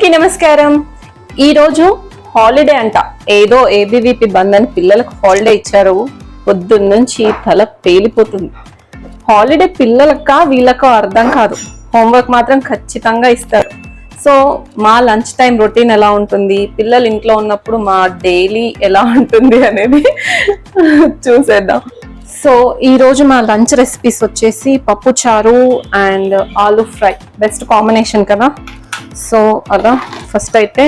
అందరికీ నమస్కారం. ఈరోజు హాలిడే అంట. ఏదో ఏబీవీపీ బంద్ అని పిల్లలకు హాలిడే ఇచ్చారు. పొద్దున్న నుంచి తల పేలిపోతుంది. హాలిడే పిల్లలక వీళ్ళకో అర్థం కాదు. హోంవర్క్ మాత్రం ఖచ్చితంగా ఇస్తారు. సో మా లంచ్ టైం రొటీన్ ఎలా ఉంటుంది? పిల్లలు ఇంట్లో ఉన్నప్పుడు మా డైలీ ఎలా ఉంటుంది అనేది చూసేద్దాం. సో ఈరోజు మా లంచ్ రెసిపీస్ వచ్చేసి పప్పు చారు and aloo fry. Best combination కదా? సో అలా ఫస్ట్ అయితే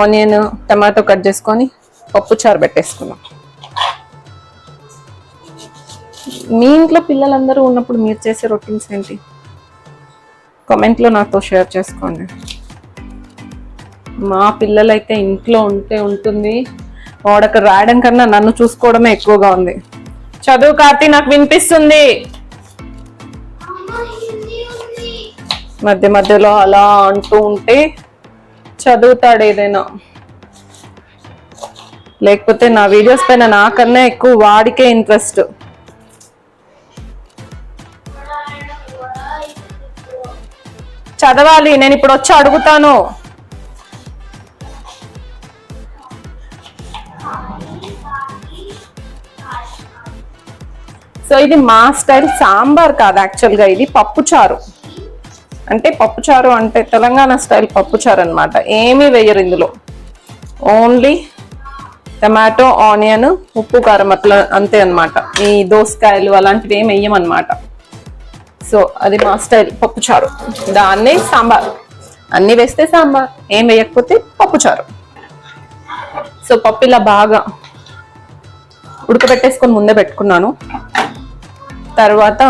ఆనియన్ టమాటో కట్ చేసుకొని పప్పు చారు పెట్టేసుకున్నాం. మీ ఇంట్లో పిల్లలందరూ ఉన్నప్పుడు మీరు చేసే రొటీన్స్ ఏంటి? కామెంట్లో నాతో షేర్ చేసుకోండి. మా పిల్లలైతే ఇంట్లో ఉంటే ఉంటుంది వాడక రాయడం కన్నా నన్ను చూసుకోవడమే ఎక్కువగా ఉంది. చదువు కార్తీ నాకు వినిపిస్తుంది. మధ్య మధ్యలో అలా అంటూ ఉంటే చదువుతాడు ఏదైనా. లేకపోతే నా వీడియోస్ పైన నాకన్నా ఎక్కువ వాడికే ఇంట్రెస్ట్ చదవాలి నేను ఇప్పుడు వచ్చి అడుగుతాను. సో ఇది మా స్టైల్ సాంబార్ కాదు యాక్చువల్గా ఇది పప్పు చారు అంటే పప్పు చారు అంటే తెలంగాణ స్టైల్ పప్పు చారు అనమాట ఏమీ వేయరు ఇందులో. ఓన్లీ టమాటో ఆనియన్ ఉప్పు కారం అట్లా అంతే అనమాట ఈ దోసకాయలు అలాంటివి ఏమి వేయమన్నమాట. సో అది మా స్టైల్ పప్పు చారు దాన్నే సాంబార్. అన్నీ వేస్తే సాంబార్ ఏం వేయకపోతే పప్పు చారు సో పప్పు ఇలా బాగా ఉడకబెట్టేసుకొని ముందే పెట్టుకున్నాను. తర్వాత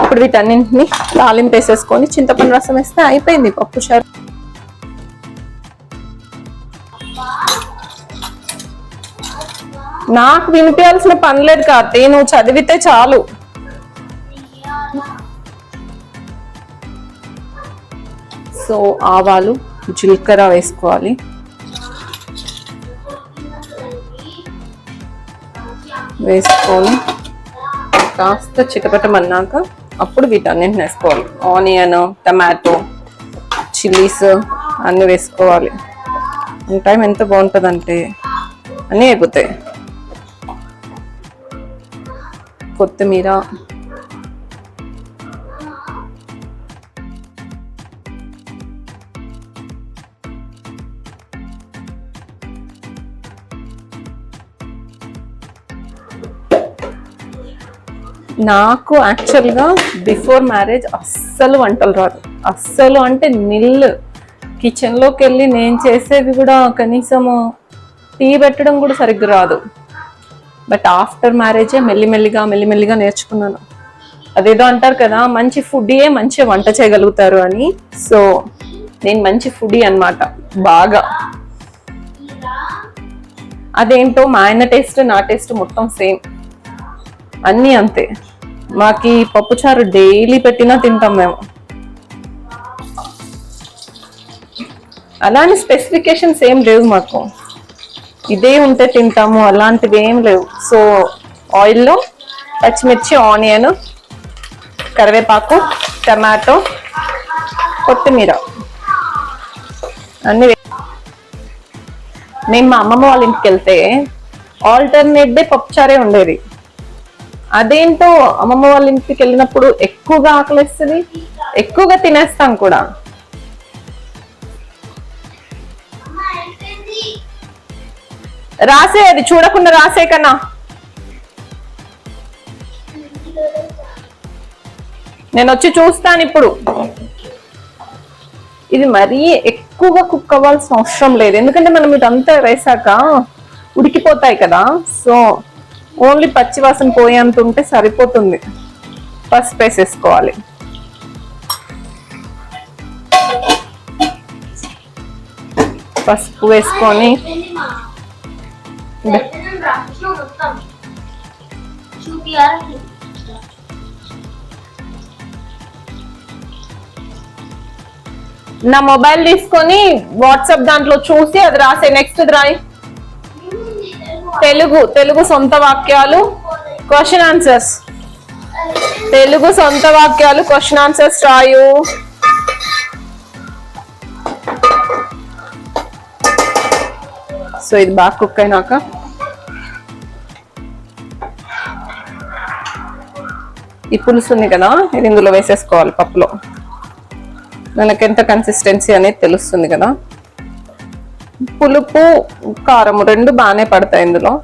ఇప్పుడు వీటన్నింటిని తాలింపు వేసేసుకొని చింతపండు రసం వేస్తే అయిపోయింది పప్పు చారు. నాకు వినిపించాల్సిన పని లేదు కార్తీ నువ్వు చదివితే చాలు. సో ఆవాలు జీలకర్ర వేసుకోవాలి. వేసుకొని కాస్త చిటపటమన్నాక అప్పుడు వీటన్నింటిని వేసుకోవాలి. ఆనియన్ టమాటో చిల్లీస్ అన్నీ వేసుకోవాలి. టైం ఎంత బాగుంటుందంటే అన్నీ అయిపోతాయి. కొత్తిమీర నాకు యాక్చువల్గా బిఫోర్ మ్యారేజ్ అస్సలు వంటలు రాదు. అస్సలు అంటే నిల్ కిచెన్లోకి వెళ్ళి నేను చేసేది కూడా కనీసము టీ పెట్టడం కూడా సరిగ్గా రాదు. బట్ ఆఫ్టర్ మ్యారేజే మెల్లిమెల్లిగా మెల్లిమెల్లిగా నేర్చుకున్నాను. అదేదో అంటారు కదా మంచి ఫుడ్యే మంచి వంట చేయగలుగుతారు అని. సో నేను మంచి ఫుడీ అన్నమాట. బాగా. అదేంటో మా ఆయన టేస్ట్ నా టేస్ట్ మొత్తం సేమ్ అన్నీ అంతే. మాకి పప్పుచారు డైలీ పెట్టినా తింటాం మేము. అలానే స్పెసిఫికేషన్స్ ఏం లేవు మాకు. ఇదే ఉంటే తింటాము అలాంటివి ఏం లేవు. సో ఆయిల్లో పచ్చిమిర్చి ఆనియన్ కరివేపాకు టమాటో కొత్తిమీర అన్ని మేము మా అమ్మమ్మ వాళ్ళ ఇంటికి వెళ్తే ఆల్టర్నేట్ డే పప్పుచారే ఉండేది. అదేంటో అమ్మమ్మ వాళ్ళ ఇంటికి వెళ్ళినప్పుడు ఎక్కువగా ఆకలిస్తుంది? ఎక్కువగా తినేస్తాం కూడా. రాసే అది చూడకుండా రాసే కన్నా. నేను వచ్చి చూస్తాను ఇప్పుడు. ఇది మరీ ఎక్కువగా కుక్ అవ్వాల్సిన అవసరం లేదు. ఎందుకంటే మనం ఇదంతా వేసాక ఉడికిపోతాయి కదా. సో ఓన్లీ పచ్చివాసన పోయేంత ఉంటే సరిపోతుంది. పసుపు వేసేసుకోవాలి. పసుపు వేసుకొని నా మొబైల్ తీసుకొని వాట్సాప్ దాంట్లో చూసి అది రాసే నెక్స్ట్ రాయి. తెలుగు తెలుగు సొంత వాక్యాలు క్వశ్చన్ ఆన్సర్స్ తెలుగు సొంత వాక్యాలు క్వశ్చన్ ఆన్సర్స్ రాయు. సో ఇది బాగా కుక్ అయినాక. ఈ పులుసు ఉంది కదా ఇది ఇందులో వేసేసుకోవాలి పప్పులో. మనకెంత కన్సిస్టెన్సీ అనేది తెలుస్తుంది కదా. పులుపు కారం రెండు బాగానే పడతాయి ఇందులో.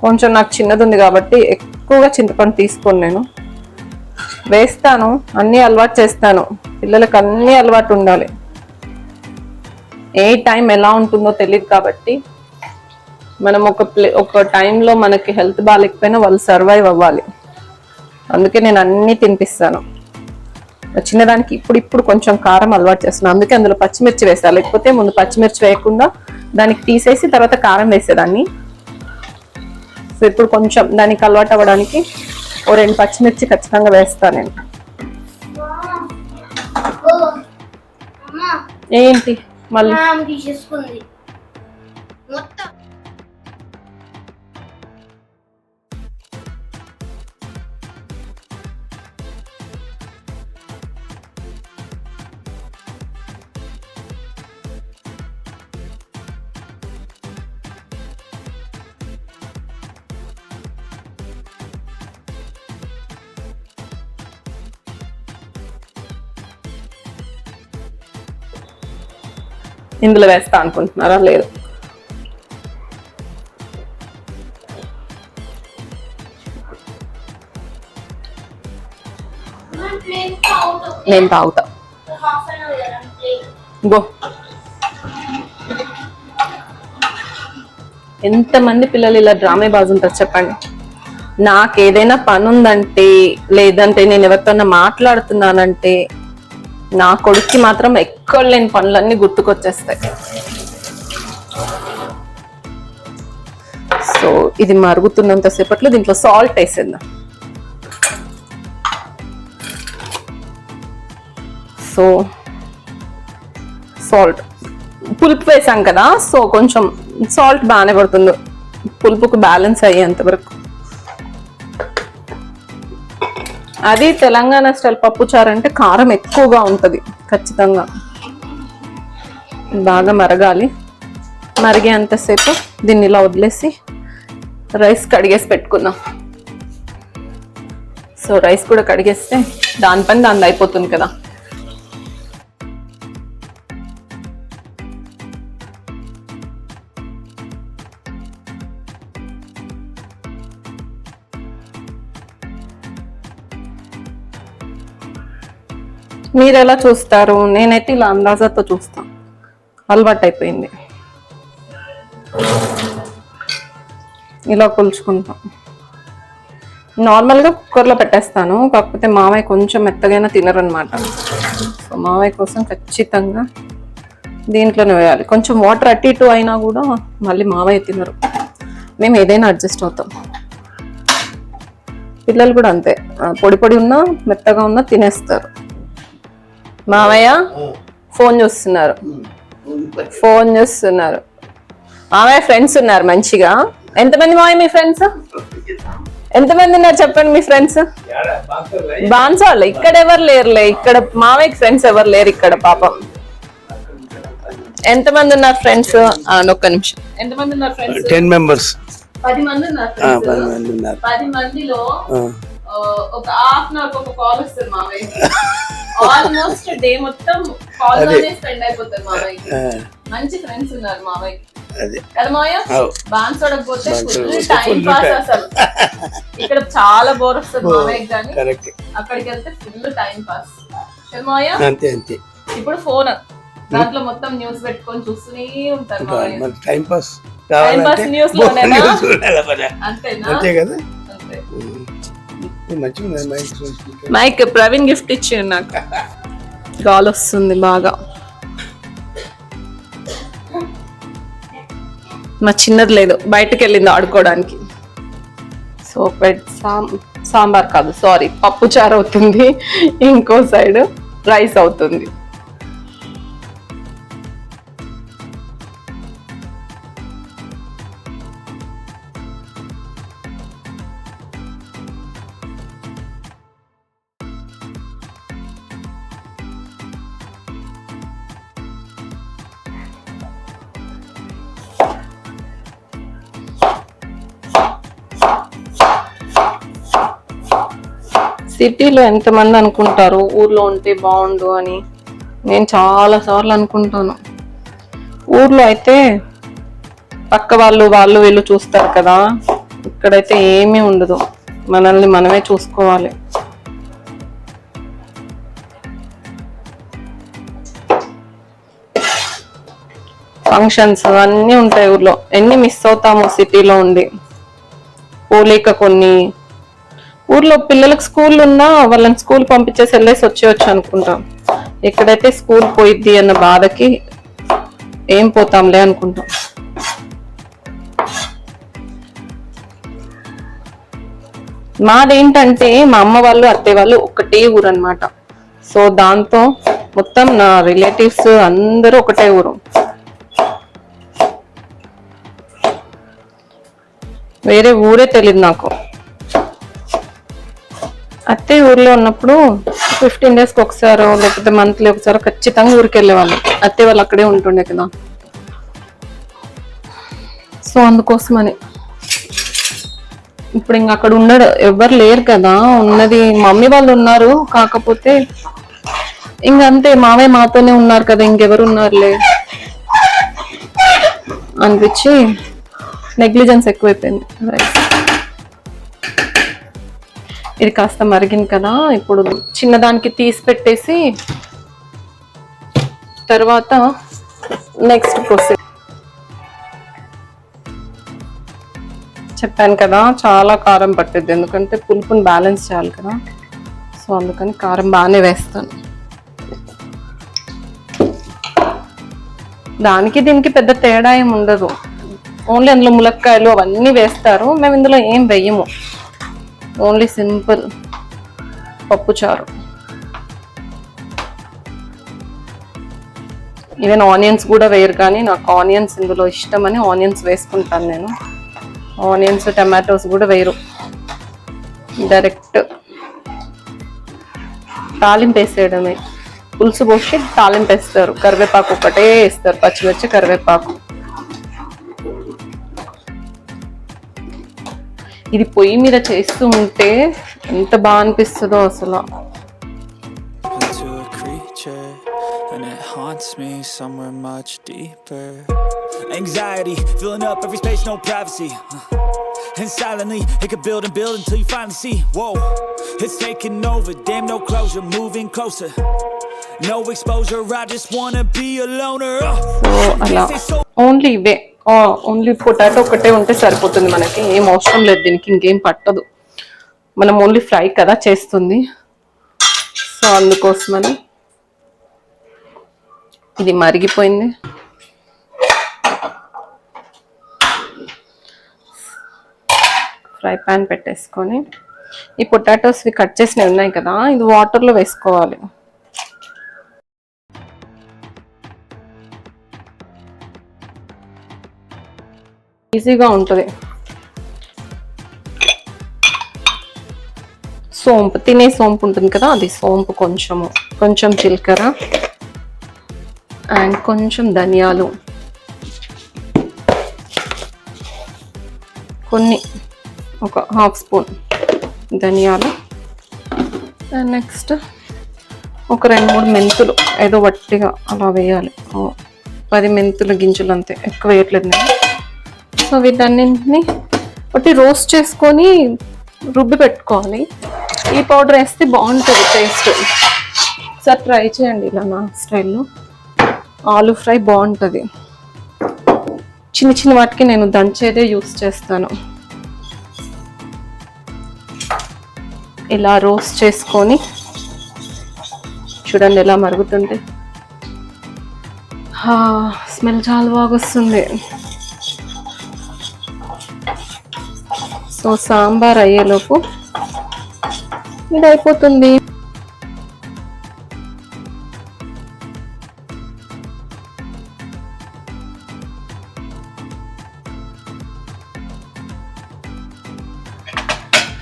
కొంచెం నాకు చిన్నది ఉంది కాబట్టి ఎక్కువగా చింతపండు తీసుకోను నేను. వేస్తాను అన్నీ అలవాటు చేస్తాను. పిల్లలకు అన్నీ అలవాటు ఉండాలి. ఏ టైం ఎలా ఉంటుందో తెలియదు కాబట్టి మనం ఒక ప్లే ఒక టైంలో మనకి హెల్త్ బాగాలేకపోయినా వాళ్ళు సర్వైవ్ అవ్వాలి. అందుకే నేను అన్నీ తినిపిస్తాను. చిన్నదానికి ఇప్పుడు ఇప్పుడు కొంచెం కారం అలవాటు చేస్తున్నాను. అందుకే అందులో పచ్చిమిర్చి వేస్తాను. లేకపోతే ముందు పచ్చిమిర్చి వేయకుండా దానికి తీసేసి తర్వాత కారం వేసేదాన్ని. సో ఇప్పుడు కొంచెం దానికి అలవాటు అవ్వడానికి ఓ రెండు పచ్చిమిర్చి ఖచ్చితంగా వేస్తాను నేను. ఏంటి? మళ్ళీ మొత్తం ఇందులో వేస్తా అనుకుంటున్నారా? లేదు. నేను తాగుతా. గో ఎంతమంది పిల్లలు ఇలా డ్రామే బాజు ఉంటారు చెప్పండి. నాకు ఏదైనా పని ఉందంటే లేదంటే నేను ఎవరితోన్నా మాట్లాడుతున్నానంటే నా కొడుక్కి మాత్రం లేని పనులన్నీ గుర్తుకొచ్చేస్తాయి. సో ఇది మరుగుతున్నంత సేపట్లో దీంట్లో సాల్ట్ వేసేద్దాం. So salt. పులుపు వేసాం కదా సో కొంచెం సాల్ట్ బాగానే పడుతుంది. పులుపుకు బ్యాలెన్స్ అయ్యేంత వరకు. అది తెలంగాణ స్టైల్ పప్పు చారు అంటే కారం ఎక్కువగా ఉంటుంది ఖచ్చితంగా. బాగా మరగాలి. మరిగేంతసేపు దీన్ని ఇలా వదిలేసి రైస్ కడిగేసి పెట్టుకుందాం. సో రైస్ కూడా కడిగేస్తే దాని పని దాని అయిపోతుంది కదా. మీరు ఎలా చూస్తారు? నేనైతే ఇలా అందాజాతో చూస్తాను. అలవాటు అయిపోయింది ఇలా కొలుచుకుంటాం. నార్మల్గా కుక్కర్లో పెట్టేస్తాను కాకపోతే మామయ్య కొంచెం మెత్తగైనా తినరనమాట. సో మామయ్య కోసం ఖచ్చితంగా దీంట్లోనే వేయాలి. కొంచెం వాటర్ అట్టి ఇటు అయినా కూడా మళ్ళీ మామయ్య తినరు. మేము ఏదైనా అడ్జస్ట్ అవుతాం. పిల్లలు కూడా అంతే. పొడి పొడి ఉన్నా మెత్తగా ఉన్నా తినేస్తారు. మామయ్య ఫోన్ చూస్తున్నారు. ఫోన్ చూస్తున్నారు. మామయ్య ఫ్రెండ్స్ ఉన్నారు మంచిగా. ఎంతమంది మామయ్య మీ ఫ్రెండ్స్ ఎంతమంది ఉన్నారు చెప్పండి మీ ఫ్రెండ్స్ బాన్సాలు ఇక్కడ ఎవరు లేరులే ఇక్కడ మామయ్యకి ఫ్రెండ్స్ ఎవరు లేరు ఇక్కడ పాపం. ఎంతమంది ఉన్నారు ఫ్రెండ్స్ ఒక్క నిమిషం. ఎంతమంది ఉన్నారు ఫ్రెండ్స్ టెన్ మెంబర్స్ పది మంది ఉన్నారు పది friends. మంది ఉన్నారు. పది మందిలో ఒక హాఫ్ అన్ అవర్ ఒక కాల్ వస్తుంది మామయ్య ఆల్మోస్ట్ డే మొత్తం కాల్లోనే స్పెండ్ అయిపోతుంది మామయ్య మంచి ఫ్రెండ్స్ ఉన్నారు మామయ్య? కదా బాన్సోడకపోతే టైం పాస్. అసలు. ఇక్కడ చాలా బోర్ వస్తుంది మామయ్య కానీ కరెక్ట్ అక్కడికి వెళ్తే ఫుల్ టైం పాస్ కదా మామయ్య? అంతే అంతే. ఇప్పుడు ఫోన్ దాంట్లో మొత్తం న్యూస్ పెట్టుకొని చూస్తూనే ఉంటారు మన టైం పాస్? న్యూస్. అంతేనా? అంతే కదా? మైక్ ప్రవీణ్ గిఫ్ట్ ఇచ్చిండు నాకు. గాలి వస్తుంది బాగా. మా చిన్నది లేదు బయటకు వెళ్ళింది ఆడుకోవడానికి. సో పెట్ సాం సాంబార్ కాదు సారీ పప్పు చారు అవుతుంది ఇంకో సైడ్ రైస్ అవుతుంది. సిటీలో ఎంతమంది అనుకుంటారు? ఊర్లో ఉంటే బాగుండు అని నేను చాలా సార్లు అనుకుంటాను. ఊర్లో అయితే పక్క వాళ్ళు వాళ్ళు వీళ్ళు చూస్తారు కదా. ఇక్కడైతే ఏమీ ఉండదు. మనల్ని మనమే చూసుకోవాలి. ఫంక్షన్స్ అన్నీ ఉంటాయి ఊర్లో. ఎన్ని మిస్ అవుతాము సిటీలో ఉండి? పోలిక కొన్ని ఊర్లో పిల్లలకు స్కూల్ ఉన్నా వాళ్ళని స్కూల్ పంపించేసి వెళ్ళేసి వచ్చేయచ్చు అనుకుంటాం. ఎక్కడైతే స్కూల్ పోయిద్ది అన్న బాధకి ఏం పోతాంలే అనుకుంటాం. మాదేంటంటే మా అమ్మ వాళ్ళు అత్తయ్య వాళ్ళు ఒకటే ఊరు అనమాట సో దాంతో మొత్తం నా రిలేటివ్స్ అందరూ ఒకటే ఊరు. వేరే ఊరే తెలియదు నాకు. అత్తయ్య ఊర్లో ఉన్నప్పుడు ఫిఫ్టీన్ డేస్కి ఒకసారి లేకపోతే మంత్లీ ఒకసారి ఖచ్చితంగా ఊరికి వెళ్ళేవాళ్ళు. అత్తయ్య వాళ్ళు అక్కడే ఉంటుండే కదా. సో అందుకోసమని. ఇప్పుడు ఇంక అక్కడ ఉండడు ఎవరు లేరు కదా. ఉన్నది మమ్మీ వాళ్ళు ఉన్నారు కాకపోతే ఇంక అంతే మావే మాతోనే ఉన్నారు కదా ఇంకెవరు ఉన్నారులే. అనిపించి నెగ్లిజెన్స్ ఎక్కువైపోయింది. రైట్ ఇది కాస్త మరిగింది కదా. ఇప్పుడు చిన్నదానికి తీసి పెట్టేసి తర్వాత నెక్స్ట్ ప్రొసీడ్ చెప్పాను కదా చాలా కారం పట్టిద్ది. ఎందుకంటే పులుపుని బ్యాలెన్స్ చేయాలి కదా. సో అందుకని కారం బాగానే వేస్తాను. దానికి దీనికి పెద్ద తేడా ఏం ఉండదు. ఓన్లీ అందులో ములక్కాయలు అవన్నీ వేస్తారు. మేము ఇందులో ఏం వెయ్యము ఓన్లీ సింపుల్ పప్పుచారు ఈవెన్ ఆనియన్స్ కూడా వేయరు కానీ నాకు ఆనియన్స్ ఇందులో ఇష్టమని ఆనియన్స్ వేసుకుంటాను నేను. ఆనియన్స్ టమాటోస్ కూడా వేయరు. డైరెక్ట్ తాలింపు వేసేయడమే. పులుసు పోసి తాలింపు వేస్తారు. కరివేపాకు ఒకటే వేస్తారు. పచ్చిమిర్చి కరివేపాకు. ఇది పొయ్యి మీద చేస్తూ ఉంటే ఎంత బాగా అనిపిస్తుందో అసలు into a creature and it haunts me somewhere much deeper anxiety filling up every space no privacy and silently it could build and build until you finally see whoa it's taking over damn no closure moving closer no exposure i just wanna be a loner so అలా only ఇవే Only potato ఒకటే ఉంటే సరిపోతుంది మనకి. ఏం అవసరం లేదు దీనికి ఇంకేం పట్టదు. మనం ఓన్లీ ఫ్రై కదా చేస్తుంది. సో అందుకోసమని ఇది మరిగిపోయింది. ఫ్రై పాన్ పెట్టేసుకొని ఈ పొటాటోస్వి కట్ చేసినవి ఉన్నాయి కదా ఇది వాటర్లో వేసుకోవాలి. ఈజీగా ఉంటుంది. సోంపు తినే సోంపు ఉంటుంది కదా అది సోంపు కొంచెము కొంచెం జీలకర్ర అండ్ కొంచెం ధనియాలు. కొన్ని ఒక హాఫ్ స్పూన్ ధనియాలు. అండ్ నెక్స్ట్ ఒక రెండు మూడు మెంతులు ఏదో వట్టిగా అలా వేయాలి. పది మెంతుల గింజలు అంతే ఎక్కువ వేయట్లేదు నేను. సో వీటన్నింటిని? ఒకటి రోస్ట్ చేసుకొని రుబ్బి పెట్టుకోవాలి. ఈ పౌడర్ వేస్తే బాగుంటుంది టేస్ట్. సార్ ట్రై చేయండి ఇలా నా స్టైల్లో. ఆలు ఫ్రై బాగుంటుంది. చిన్న చిన్న వాటికి నేను దంచేదే యూస్ చేస్తాను. ఇలా రోస్ట్ చేసుకొని చూడండి ఎలా మరుగుతుంటే. స్మెల్ చాలా బాగా వస్తుంది. సో సాంబార్ అయ్యేలోపు ఇది అయిపోతుంది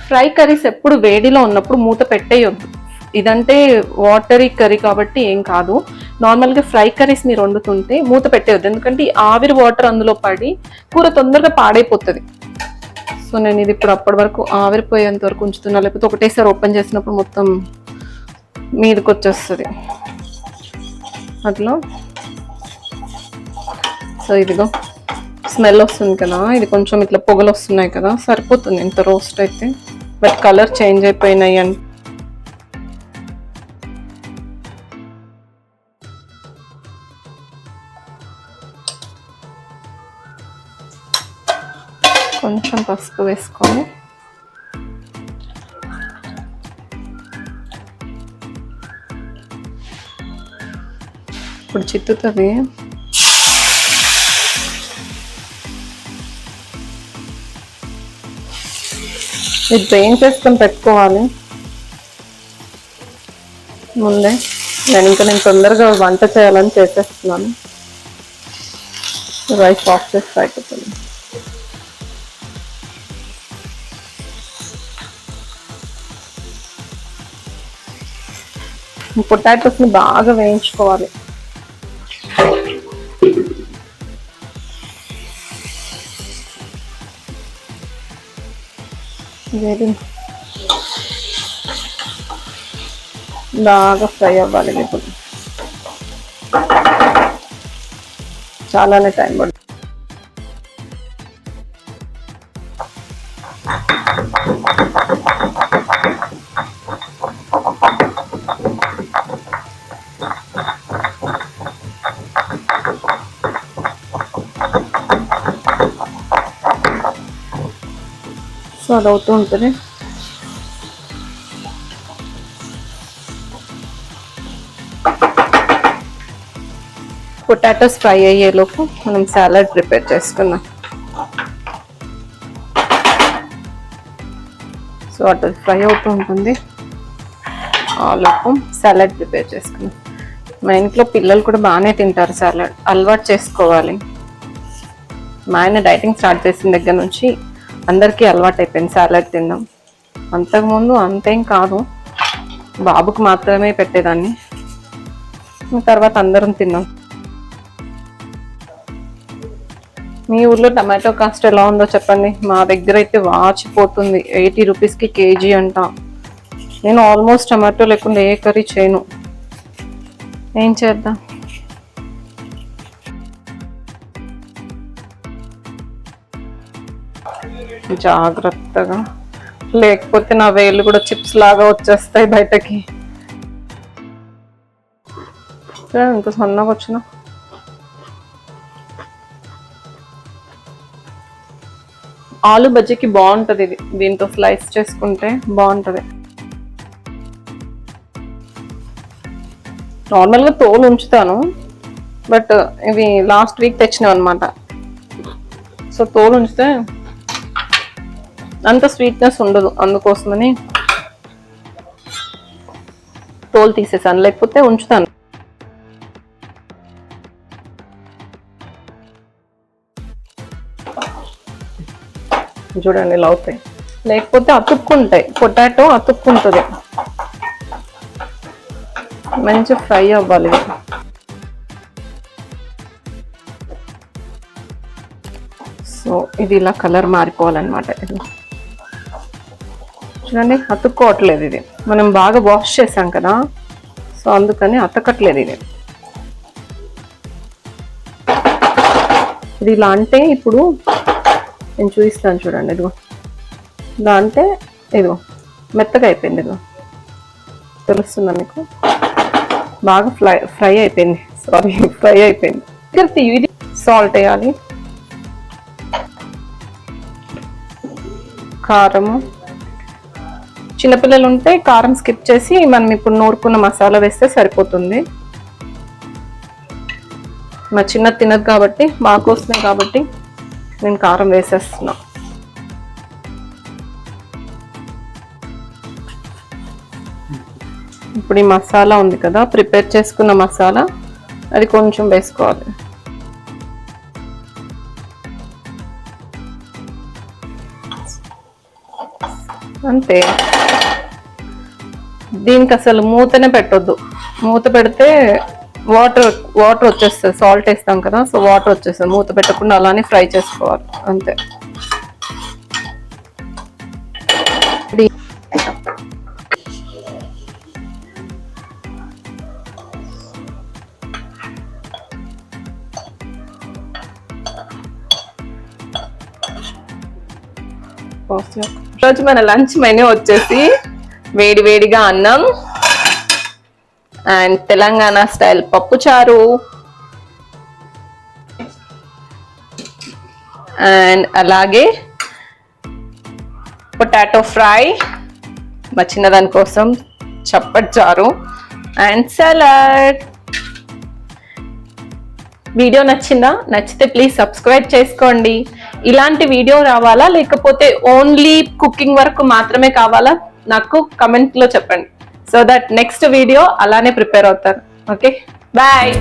ఫ్రై కర్రీస్ ఎప్పుడు వేడిలో ఉన్నప్పుడు మూత పెట్టేయొద్దు. ఇదంటే వాటరీ కర్రీ కాబట్టి ఏం కాదు. నార్మల్గా ఫ్రై కర్రీస్ మీరు వండుతుంటే మూత పెట్టేయొద్దు. ఎందుకంటే ఆవిరి వాటర్ అందులో పడి కూర తొందరగా పాడైపోతుంది. సో నేను ఇది ఇప్పుడు అప్పటి వరకు ఆవిరిపోయేంత వరకు ఉంచుతున్నా. లేకపోతే ఒకటేసారి ఓపెన్ చేసినప్పుడు మొత్తం మీదకి వచ్చేస్తుంది అట్లా. సో ఇదిగో స్మెల్ వస్తుంది కదా. ఇది కొంచెం ఇట్లా పొగలు వస్తున్నాయి కదా. సరిపోతుంది ఇంత రోస్ట్ అయితే. బట్ కలర్ చేంజ్ అయిపోయినాయి అని పసుపు వేసుకొని ఇప్పుడు చిత్తుతుంది ఇది ఏం చేసుకొని పెట్టుకోవాలి ముందే నేను ఇంకా నేను తొందరగా వంట చేయాలని చేసేస్తున్నాను రైస్ ఆఫ్ చేసి అయిపోతుంది పొటాటోస్ని బాగా వేయించుకోవాలి. బాగా ఫ్రై అవ్వాలి ఇప్పుడు. చాలానే టైం పడుతుంది. సో అది అవుతూ ఉంటుంది. పొటాటోస్ ఫ్రై అయ్యేలోపు మనం సాలడ్ ప్రిపేర్ చేసుకుందాం. సో అటు ఫ్రై అవుతూ ఉంటుంది. ఆ లోపు సాలడ్ ప్రిపేర్ చేసుకుందాం. మా ఇంట్లో పిల్లలు కూడా బాగానే తింటారు సాలడ్. అలవాటు చేసుకోవాలి. మా ఆయన డైటింగ్ స్టార్ట్ చేసిన దగ్గర నుంచి అందరికీ అలవాటు అయిపోయింది సాలడ్ తినడం. అంతకుముందు అంతేం కాదు. బాబుకు మాత్రమే పెట్టేదాన్ని. తర్వాత అందరం తిన్నాం. మీ ఊర్లో టమాటో కాస్ట్ ఎలా ఉందో చెప్పండి. మా దగ్గర అయితే వాచిపోతుంది. ఎయిటీ రూపీస్కి కేజీ అంట. నేను ఆల్మోస్ట్ టమాటో లేకుండా ఏ కర్రీ చేయను. ఏం చేద్దాం? జాగ్రత్తగా. లేకపోతే నా వేలు కూడా చిప్స్ లాగా వచ్చేస్తాయి బయటకి. ఇంత సన్నగా వచ్చిన ఆలు బజ్జీకి బాగుంటది ఇది. దీంతో స్లైస్ చేసుకుంటే బాగుంటుంది. నార్మల్గా తోలు ఉంచుతాను బట్ ఇవి లాస్ట్ వీక్ తెచ్చినాం అనమాట సో తోలు ఉంచితే అంత స్వీట్నెస్ ఉండదు అందుకోసమని తోలు తీసేసాను. లేకపోతే ఉంచుతాను. చూడండి ఇలా అవుతాయి లేకపోతే అతుక్కుంటాయి. పొటాటో అతుక్కుంటుంది. మంచి ఫ్రై అవ్వాలి. సో ఇది ఇలా కలర్ మారిపోవాలన్నమాట. ఇది చూడండి అతుక్కోవట్లేదు ఇది. మనం బాగా వాష్ చేసాం కదా. సో అందుకని అతకట్లేదు ఇది. ఇది ఇలా అంటే ఇప్పుడు నేను చూపిస్తాను చూడండి ఇదిగో. ఇలా అంటే ఇదిగో మెత్తగా అయిపోయింది ఇదిగో. తెలుస్తుందా మీకు? బాగా ఫ్రై ఫ్రై అయిపోయింది. సారీ ఫ్రై అయిపోయింది. ఇక్కడ ఇది సాల్ట్ వేయాలి. కారము. చిన్నపిల్లలు ఉంటే కారం స్కిప్ చేసి మనం ఇప్పుడు నూరుకున్న మసాలా వేస్తే సరిపోతుంది. మా చిన్న తినదు కాబట్టి మా కోసమే కాబట్టి నేను కారం వేసేస్తున్నా. ఇప్పుడు ఈ మసాలా ఉంది కదా ప్రిపేర్ చేసుకున్న మసాలా అది కొంచెం వేసుకోవాలి. అంతే. దీనికి అసలు మూతనే పెట్టొద్దు. మూత పెడితే వాటర్ వాటర్ వచ్చేస్తుంది. సాల్ట్ వేస్తాం కదా సో వాటర్ వచ్చేస్తుంది. మూత పెట్టకుండా అలానే ఫ్రై చేసుకోవాలి. అంతే. రోజు మన లంచ్ మెనూ వచ్చేసి వేడి వేడిగా అన్నం అండ్ తెలంగాణ స్టైల్ పప్పు చారు. అండ్ అలాగే పొటాటో ఫ్రై మా చిన్నదాని కోసం చప్పటి చారు అండ్ సలాడ్. వీడియో నచ్చిందా? నచ్చితే ప్లీజ్ సబ్స్క్రైబ్ చేసుకోండి. ఇలాంటి వీడియో రావాలా? లేకపోతే ఓన్లీ కుకింగ్ వరకు మాత్రమే కావాలా? నాకు కమెంట్లో చెప్పండి. సో దట్ నెక్స్ట్ వీడియో అలానే ప్రిపేర్ అవుతారు. Okay bye